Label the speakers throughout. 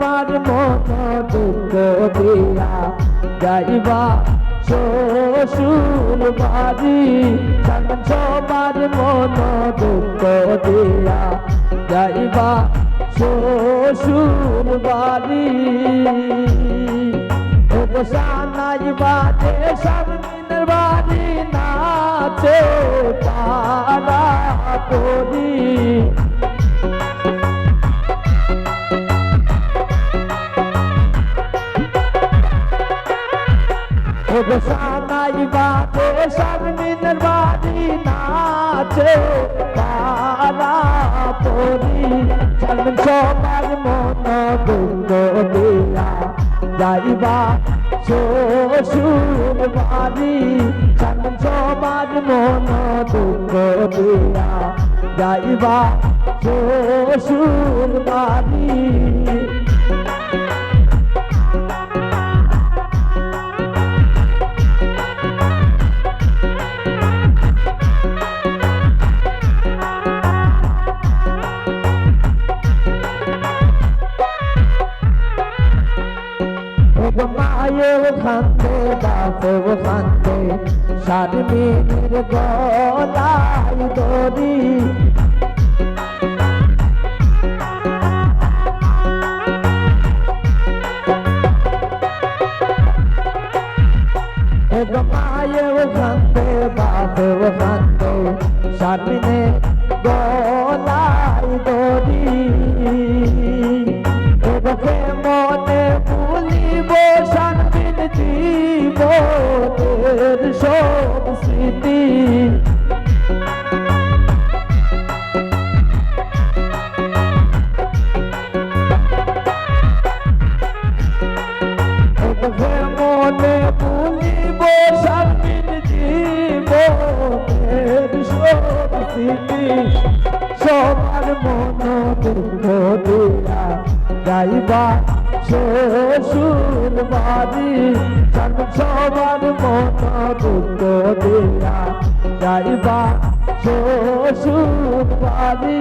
Speaker 1: সবার মন দুঃখ দিয়া যাইবা। শ্বশুর বাড়ি সবার মন দুঃখ দিয়া যাইবা। শ্বশুর বাড়ি সানাই বাজে সামনের বাড়ি নাচে, তারা করি সানাই বাজে সামনের বাড়ি নাচে, তারা পরি সামন সবার মন দুঃখ দিয়া যাইবা শ্বশুর বাড়ি সামন সবার মন দুঃখ দিয়া যাইবা শ্বশুর বাড়ি মায়েও খান্দে বাপেও খান্দে শারমিনের গলায় দড়ি। জীবনের সব স্মৃতি। মনে ভুলিব শান্তির জীবনের সব স্মৃতি। সবার মন দুঃখ দিয়া যাইবা শ্বশুর বাড়ি জান সবার মন দুঃখ দিয়া যাইবা। শ্বশুর বাড়ি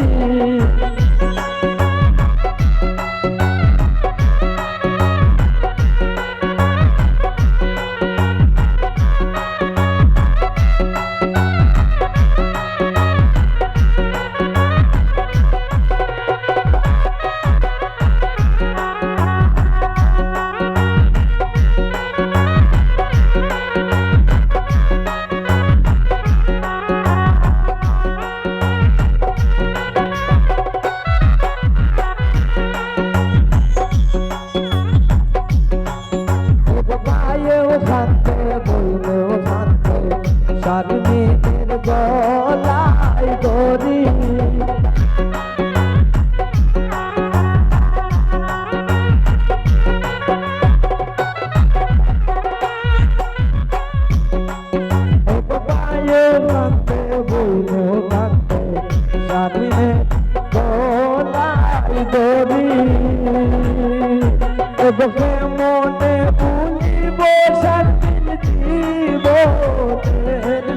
Speaker 1: এবকে মনে ভুলিব শান্তির জীবনের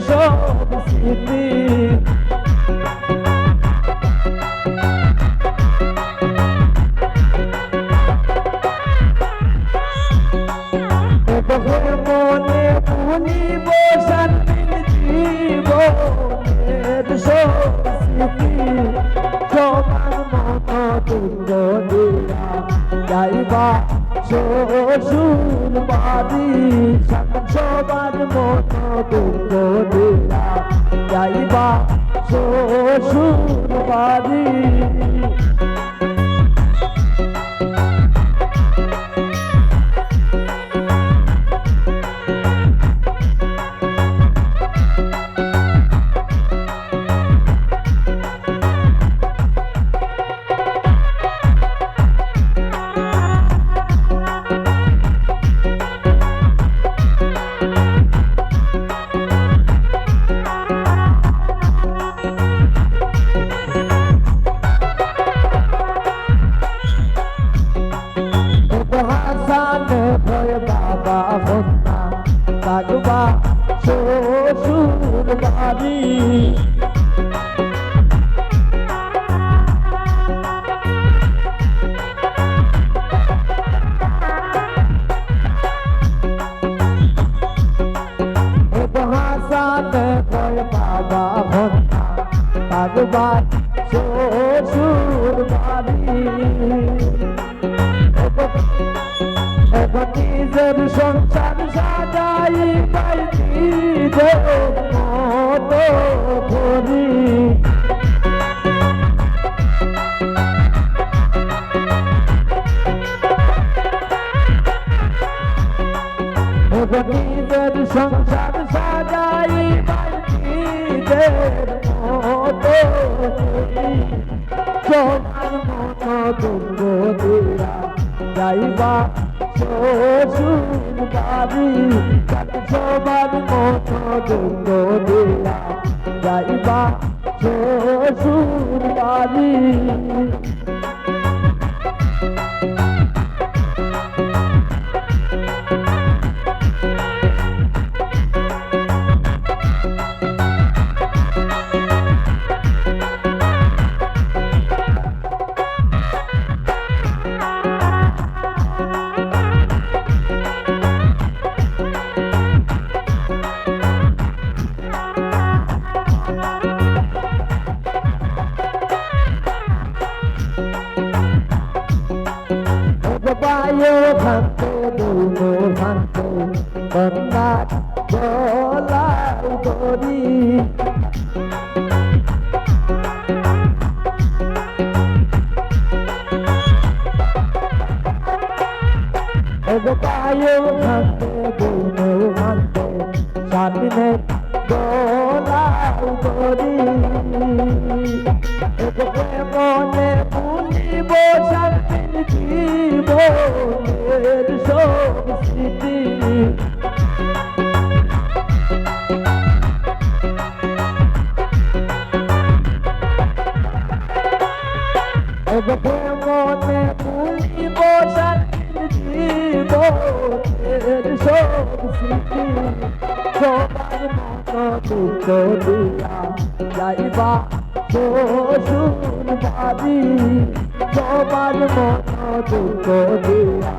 Speaker 1: সব স্মৃতি। এবকে মনে ভুলিব শান্তির জীবনের সব স্মৃতি। শ্বশুর বাড়ি সবার মতো দুর্গ যাইবা শ্বশুর বাড়ি বন্যা লাগবা শ্বশুর বাড়ি। নিজের সংসার সাজাই, নিজের মতো সবার মতো দুর্গ দিয়া যাইবা, শ্বশুর বাড়ি সবার মতো যাইবা, শ্বশুর বাড়ি। ভান্তে দুনো ভান্তে বন্যা জলাই করি বায়ু ভান্তে দুনো ভান্তে সামনে জলাই করি মনে ভুলিব শান্তির জীবনের সব স্মৃতি মনে ভুলিব শান্তির জীবনের সব স্মৃতি সবার মতো দুঃখ দিয়া যাইবা শ্বশুর বাড়ি সবার মন দুঃখ দিয়া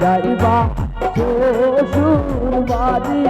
Speaker 1: যাইবা শ্বশুর বাড়ি